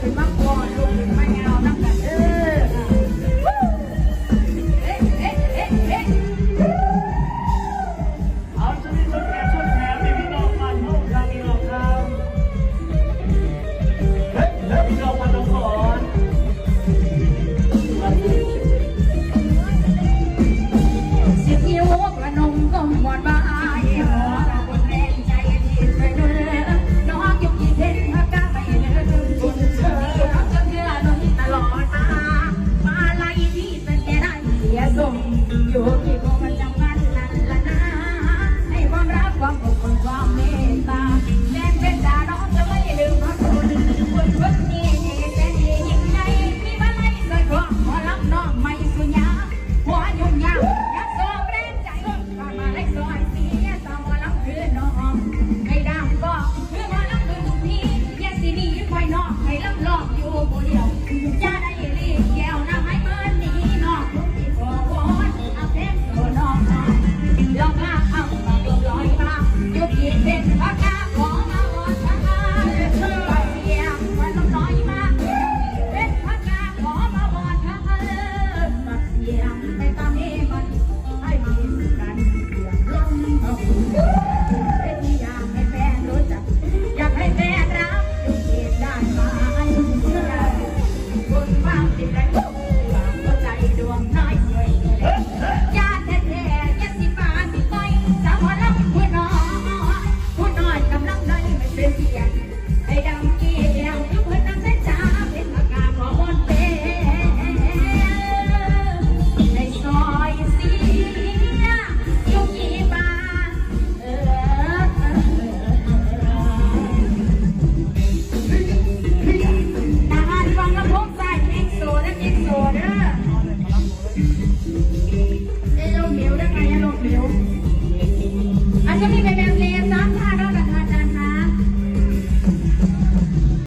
เป็นมากกว่าลูกเป็นไม่ Like that? devagar.